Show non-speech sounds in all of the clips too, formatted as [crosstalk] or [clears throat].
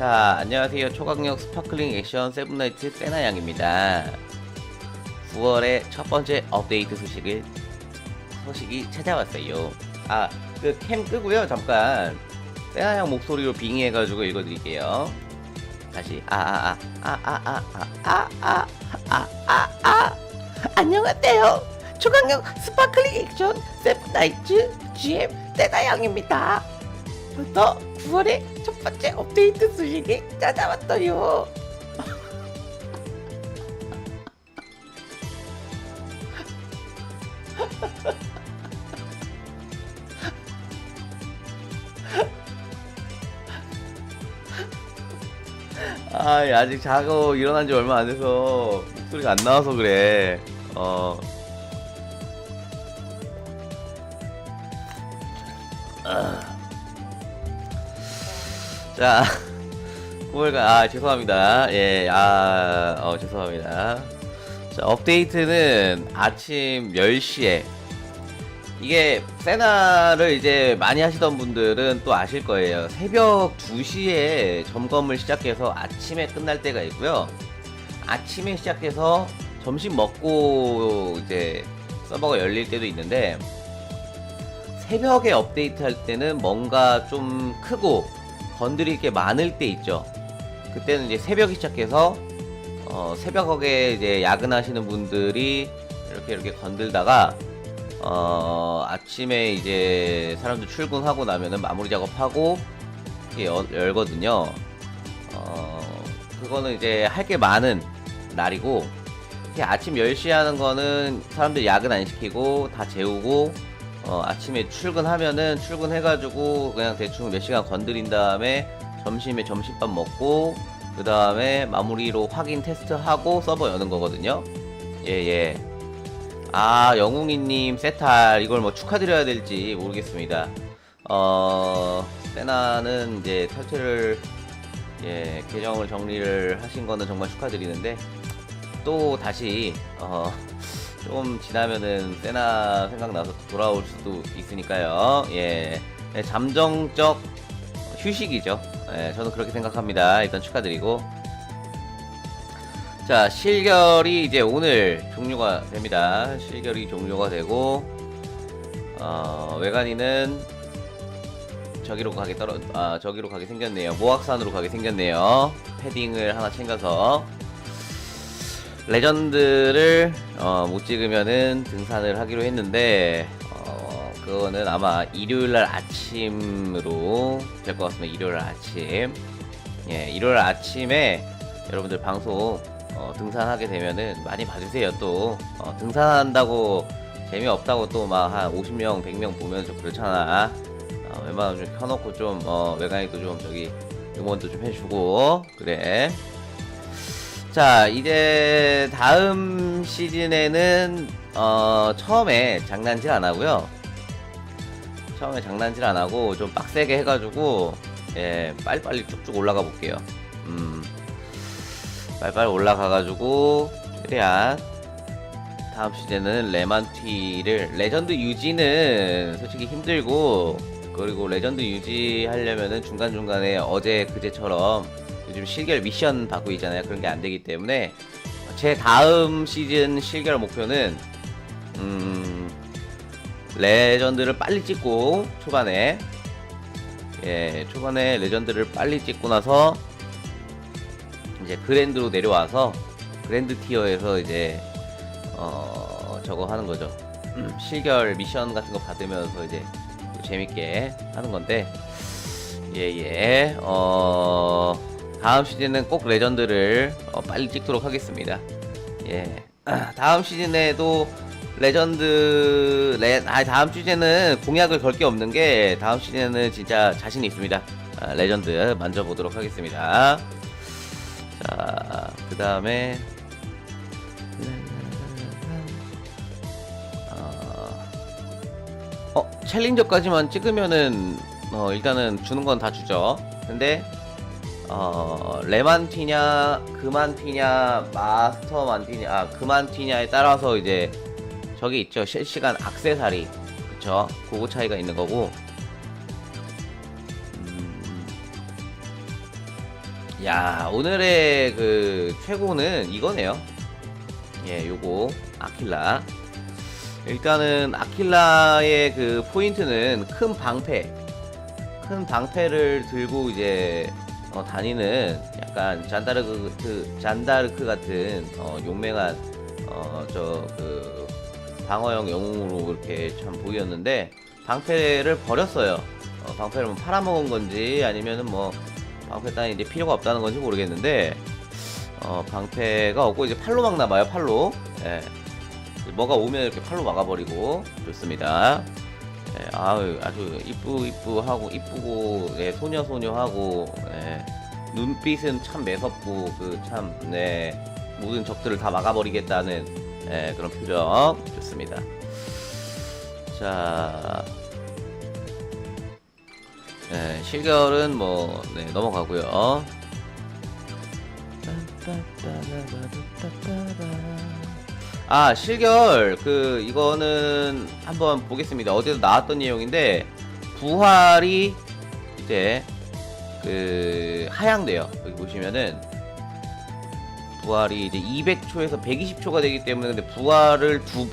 자, 안녕하세요. 초강력 스파클링 액션 세븐나이트 세나양입니다. 9월의 첫 번째 업데이트 소식을 소식이 찾아왔어요. 아, 그 캠 끄고요. 잠깐 세나양 목소리로 빙의해가지고 읽어드릴게요. 다시 아아아 아아아아아아아 안녕하세요. 초강력 스파클링 액션 세븐나이트 GM 세나양입니다. 벌써 9월의 첫 번째 업데이트 소식이 찾아왔어요. 아, 아직 자고 일어난 지 얼마 안 돼서 목소리가 안 나와서 그래. 어. 아. 자, [laughs] 9월가, 아, 죄송합니다. 예, 아, 어, 죄송합니다. 자, 업데이트는 아침 10시에. 이게, 세나를 이제 많이 하시던 분들은 또 아실 거예요. 새벽 2시에 점검을 시작해서 아침에 끝날 때가 있고요. 아침에 시작해서 점심 먹고 이제 서버가 열릴 때도 있는데, 새벽에 업데이트 할 때는 뭔가 좀 크고 건드릴 게 많을 때 있죠. 그때는 이제 새벽에 시작해서 어, 새벽에 이제 야근하시는 분들이 이렇게 이렇게 건들다가 어, 아침에 이제 사람들 출근하고 나면은 마무리 작업하고 이렇게 여- 열거든요. 어, 그거는 이제 할 게 많은 날이고 아침 10시에 하는 거는 사람들 야근 안 시키고 다 재우고 어, 아침에 출근하면은 출근해가지고 그냥 대충 몇 시간 건드린 다음에 점심에 점심밥 먹고 그 다음에 마무리로 확인 테스트하고 서버 여는 거거든요. 예 예. 아 영웅이님 세탈 이걸 뭐 축하드려야 될지 모르겠습니다. 어 세나는 이제 탈퇴를 예 계정을 정리를 하신 거는 정말 축하드리는데 또 다시 어. 좀 지나면은 세나 생각나서 돌아올 수도 있으니까요. 예. 네, 잠정적 휴식이죠. 예, 저는 그렇게 생각합니다. 일단 축하드리고. 자, 실결이 이제 오늘 종료가 됩니다. 실결이 종료가 되고, 어, 외관이는 저기로 가게 떨어, 아, 저기로 가게 생겼네요. 모악산으로 가게 생겼네요. 패딩을 하나 챙겨서. 레전드를 어, 못 찍으면은 등산을 하기로 했는데 어, 그거는 아마 일요일날 아침으로 될 것 같습니다. 일요일 아침. 예, 일요일 아침에 여러분들 방송 어, 등산하게 되면은 많이 봐주세요. 또 어, 등산한다고 재미없다고 또 막 한 50명, 100명 보면 좀 그렇잖아. 어, 웬만하면 좀 켜놓고 좀 어, 외관이도 좀 저기 응원도 좀 해주고 그래. 자 이제 다음 시즌에는 어 처음에 장난질 안 하고요. 처음에 장난질 안 하고 좀 빡세게 해가지고 예 빨리빨리 쭉쭉 올라가 볼게요. 음. 빨리빨리 올라가가지고 최대한 다음 시즌에는 레만티를 레전드 유지는 솔직히 힘들고 그리고 레전드 유지하려면은 중간중간에 어제 그제처럼 요즘 실결 미션 받고 있잖아요. 그런 게 안 되기 때문에 제 다음 시즌 실결 목표는 음 레전드를 빨리 찍고 초반에 예 초반에 레전드를 빨리 찍고 나서 이제 그랜드로 내려와서 그랜드 티어에서 이제 어 저거 하는 거죠. 음, 실결 미션 같은 거 받으면서 이제 또 재밌게 하는 건데 예예 어 다음 시즌은 꼭 레전드를 어, 빨리 찍도록 하겠습니다. 예. 아, [clears throat] 다음 시즌에도 레전드 레 아, 다음 시즌은 공약을 걸 게 없는 게 다음 시즌은 진짜 자신 있습니다. 아, 레전드 만져보도록 하겠습니다. 자, 그 다음에 어, 챌린저까지만 찍으면은 어, 일단은 주는 건 다 주죠. 근데 어, 레만 튀냐, 그만 튀냐, 마스터만 튀냐, 아, 그만 튀냐에 따라서 이제 저기 있죠. 실시간 악세사리. 그쵸. 그거 차이가 있는 거고. 음, 야 오늘의 그 최고는 이거네요. 예, 요거 아킬라. 일단은 아킬라의 그 포인트는 큰 방패, 큰 방패를 들고 이제 어, 다니는 약간 잔다르크 그 잔다르크 같은 어, 용맹한 어, 저그 방어형 영웅으로 이렇게 참 보였는데 방패를 버렸어요. 어, 방패를 뭐 팔아먹은 건지 아니면은 뭐 방패 따위 이제 필요가 없다는 건지 모르겠는데 어, 방패가 없고 이제 팔로 막나봐요 팔로. 예. 뭐가 오면 이렇게 팔로 막아버리고 좋습니다. 예, 아유 아주 이쁘 이쁘 하고 이쁘고 예, 소녀 소녀 하고 예, 눈빛은 참 매섭고 그참 네 모든 적들을 다 막아버리겠다는 예, 그런 표정 좋습니다. 자. 네, 실결은 뭐 네, 넘어가고요. 아 실결 그 이거는 한번 보겠습니다. 어제도 나왔던 내용인데 부활이 이제 그 하향돼요. 여기 보시면은 부활이 이제 200초에서 120초가 되기 때문에 근데 부활을 두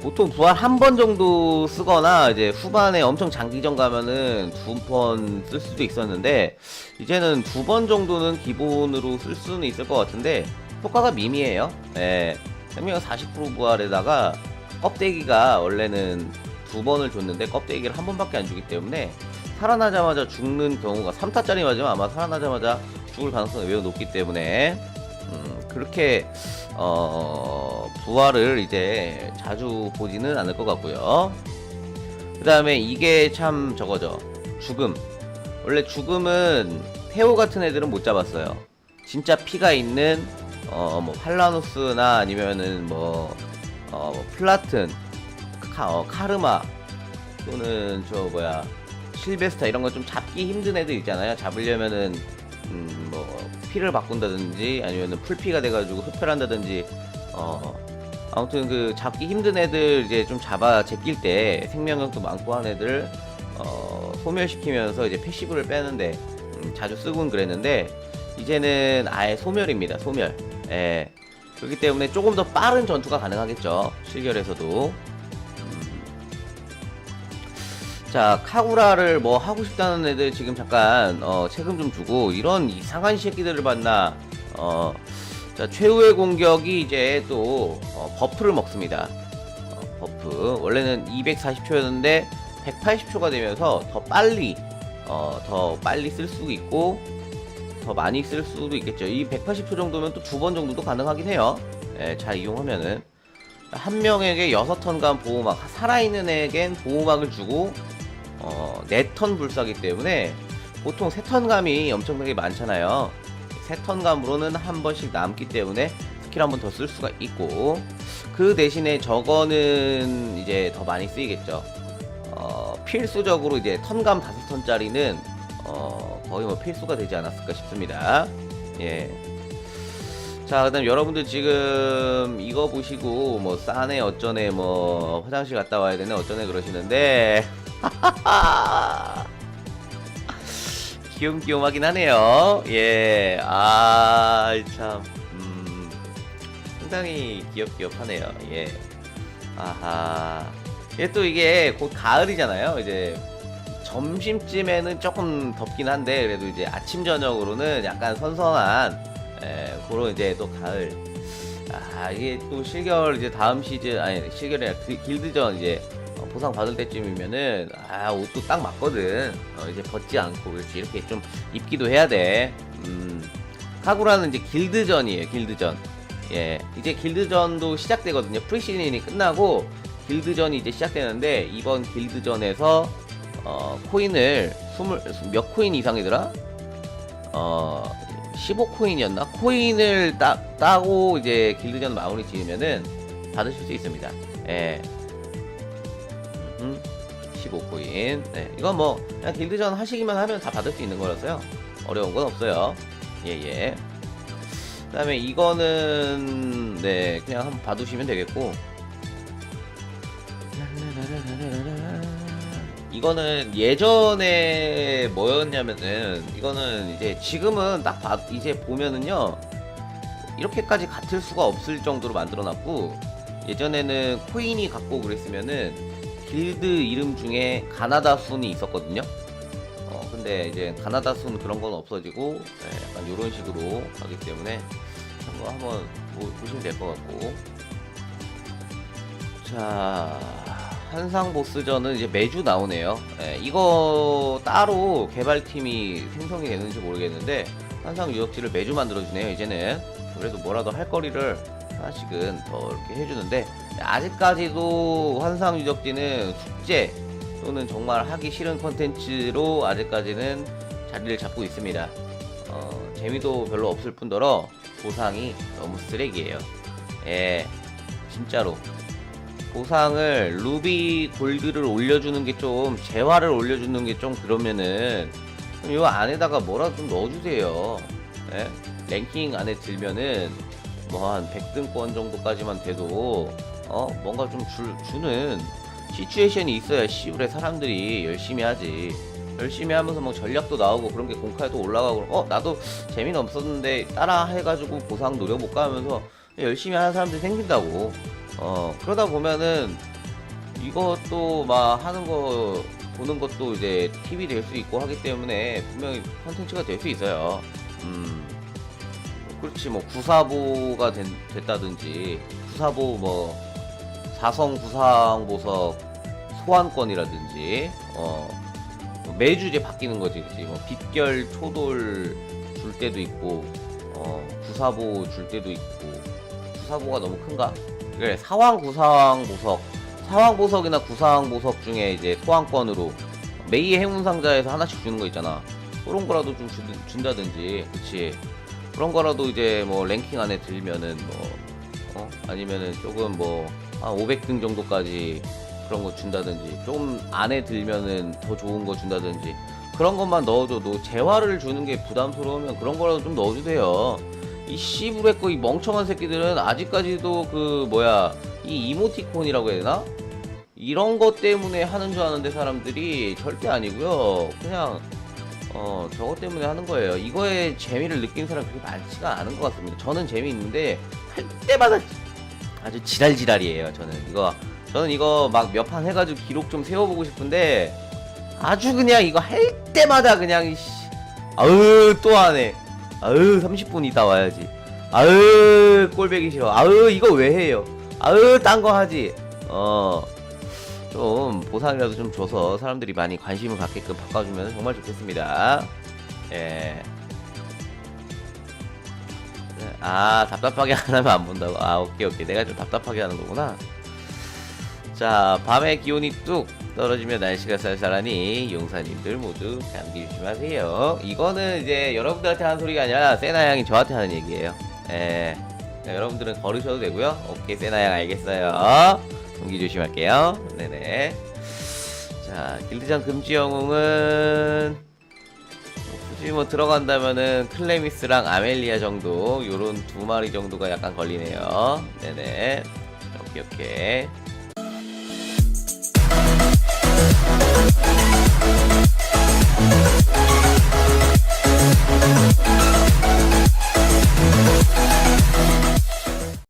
보통 부활 한 번 정도 쓰거나 이제 후반에 엄청 장기전 가면은 두 번 쓸 수도 있었는데 이제는 두 번 정도는 기본으로 쓸 수는 있을 것 같은데 효과가 미미해요. 네. 3명 40% 부활에다가 껍데기가 원래는 두 번을 줬는데 껍데기를 한 번밖에 안 주기 때문에 살아나자마자 죽는 경우가 3타짜리 맞으면 아마 살아나자마자 죽을 가능성이 매우 높기 때문에 음, 그렇게 어, 부활을 이제 자주 보지는 않을 것 같고요. 그 다음에 이게 참 저거죠. 죽음. 원래 죽음은 태호 같은 애들은 못 잡았어요. 진짜 피가 있는 어, 뭐 팔라누스나 아니면은 뭐 어, 뭐 플라튼, 카, 어, 카르마 또는 저 뭐야 실베스타 이런 거 좀 잡기 힘든 애들 있잖아요. 잡으려면은 음, 뭐 피를 바꾼다든지 아니면은 풀피가 돼가지고 흡혈한다든지 어 아무튼 그 잡기 힘든 애들 이제 좀 잡아 제낄 때 생명력도 많고 한 애들 어 소멸시키면서 이제 패시브를 빼는데 음, 자주 쓰곤 그랬는데 이제는 아예 소멸입니다 소멸 예. 그렇기 때문에 조금 더 빠른 전투가 가능하겠죠. 실결에서도. 자 카구라를 뭐 하고 싶다는 애들 지금 잠깐 어, 책임 좀 주고 이런 이상한 새끼들을 봤나. 어, 자 최후의 공격이 이제 또 어, 버프를 먹습니다. 어, 버프. 원래는 240초였는데 180초가 되면서 더 빨리 어, 더 빨리 쓸 수 있고 더 많이 쓸 수도 있겠죠 이 180초 정도면 또 두 번 정도도 가능하긴 해요 예, 잘 이용하면은 한 명에게 6턴간 보호막 살아있는 애겐 보호막을 주고 어, 4턴 불사기 때문에 보통 3턴감이 엄청나게 많잖아요. 3턴감으로는 한 번씩 남기 때문에 스킬 한 번 더 쓸 수가 있고 그 대신에 저거는 이제 더 많이 쓰이겠죠. 어, 필수적으로 이제 턴감 5턴짜리는 어, 거의 뭐 필수가 되지 않았을까 싶습니다. 예. 자, 그다음 여러분들 지금 이거 보시고 뭐 싸네 어쩌네 뭐 화장실 갔다 와야 되네 어쩌네 그러시는데 [laughs] 귀염귀염하긴 하네요. 예, 아, 참, 음, 상당히 귀엽귀엽하네요. 예, 아하. 이게 또 이게 곧 가을이잖아요. 이제 점심쯤에는 조금 덥긴 한데 그래도 이제 아침 저녁으로는 약간 선선한 예, 그런 이제 또 가을. 아, 이게 또 실결 이제 다음 시즌 아니 실결이 아니라 그 길드전 이제 어, 보상 받을 때쯤이면은 아 옷도 딱 맞거든. 어, 이제 벗지 않고 그렇지. 이렇게 좀 입기도 해야 돼. 음, 카구라는 이제 길드전이에요 길드전. 예 이제 길드전도 시작되거든요. 프리시즌이 끝나고 길드전이 이제 시작되는데 이번 길드전에서 어, 코인을 20, 몇 코인 이상이더라 어 15코인이었나 코인을 따, 따고 이제 길드전 마무리 지으면은 받으실 수 있습니다 예 15코인. 네, 이건 뭐 그냥 길드전 하시기만 하면 다 받을 수 있는 거라서요. 어려운 건 없어요. 예 예. 그 다음에 이거는 네 그냥 한번 봐두시면 되겠고. 이거는 예전에 뭐였냐면은 이거는 이제 지금은 딱 봐, 이제 보면은요 이렇게까지 같을 수가 없을 정도로 만들어놨고 예전에는 코인이 갖고 그랬으면은 길드 이름 중에 가나다 순이 있었거든요. 어 근데 이제 가나다 순 그런 건 없어지고 예, 약간 이런 식으로 가기 때문에 한번 한번 보, 보시면 될 것 같고 자 한상 보스전은 이제 매주 나오네요. 예, 이거 따로 개발팀이 생성이 되는지 모르겠는데 한상 유적지를 매주 만들어주네요. 이제는 그래도 뭐라도 할 거리를 하나씩은 더 이렇게 해주는데 아직까지도 환상 유적지는 숙제 또는 정말 하기 싫은 컨텐츠로 아직까지는 자리를 잡고 있습니다. 어, 재미도 별로 없을 뿐더러 보상이 너무 쓰레기예요. 예, 진짜로. 보상을 루비 골드를 올려주는 게 좀 재화를 올려주는 게 좀 그러면은 이 안에다가 뭐라도 좀 넣어주세요. 예? 랭킹 안에 들면은 뭐 한 100등권 정도까지만 돼도 어 뭔가 좀 줄, 주는 시츄에이션이 있어야 시울에 사람들이 열심히 하지. 열심히 하면서 뭐 전략도 나오고 그런 게 공카에도 올라가고 어 나도 재미는 없었는데 따라 해가지고 보상 노려볼까 하면서 열심히 하는 사람들이 생긴다고 어 그러다 보면은 이것도 막 하는 거 보는 것도 이제 팁이 될 수 있고 하기 때문에 분명히 컨텐츠가 될 수 있어요. 음. 그렇지 뭐 구사보가 된, 됐다든지 구사보 뭐 사성 구상 보석 소환권이라든지 어 매주 이제 바뀌는 거지 그치? 뭐 빛결 초돌 줄 때도 있고 어 구사보 줄 때도 있고 구사보가 너무 큰가? 그래 사왕 구사왕 보석. 사왕 보석이나 구사왕 보석 중에 이제 소환권으로 메이의 행운 상자에서 하나씩 주는 거 있잖아. 그런 거라도 좀 준, 준다든지. 그치? 그런 거라도 이제 뭐 랭킹 안에 들면은 뭐 어? 아니면은 조금 뭐 한 500등 정도까지 그런 거 준다든지. 좀 안에 들면은 더 좋은 거 준다든지. 그런 것만 넣어줘도 재화를 주는 게 부담스러우면 그런 거라도 좀 넣어주세요. 이 씨부레 거이 멍청한 새끼들은 아직까지도 그 뭐야 이 이모티콘이라고 해야 되나? 이런 것 때문에 하는 줄 아는데 사람들이 절대 아니고요. 그냥 어 저것 때문에 하는 거예요. 이거에 재미를 느낀 사람 그렇게 많지가 않은 것 같습니다. 저는 재미있는데 할 때마다 아주 지랄지랄이에요. 저는 이거 저는 이거 막 몇 판 해가지고 기록 좀 세워보고 싶은데 아주 그냥 이거 할 때마다 그냥 아으 또 하네. 아으 30분 있다 와야지. 아으 꼴배기 싫어. 아으 이거 왜 해요? 아으 딴 거 하지. 어. 좀 보상이라도 좀 줘서 사람들이 많이 관심을 갖게끔 바꿔주면 정말 좋겠습니다. 예. 아 답답하게 [laughs] 안 하면 안 본다고. 아 오케이 오케이 내가 좀 답답하게 하는 거구나. 자 밤에 기온이 뚝 떨어지면 날씨가 쌀쌀하니 용사님들 모두 감기 조심하세요. 이거는 이제 여러분들한테 하는 소리가 아니라 세나 양이 저한테 하는 얘기예요. 예. 자, 여러분들은 걸으셔도 되고요. 오케이 세나 양 알겠어요. 공기 조심할게요. 네네. 자, 길드장 금지 영웅은 굳이 뭐 들어간다면은 클레미스랑 아멜리아 정도 요런 두 마리 정도가 약간 걸리네요. 네네. 오케이 오케이.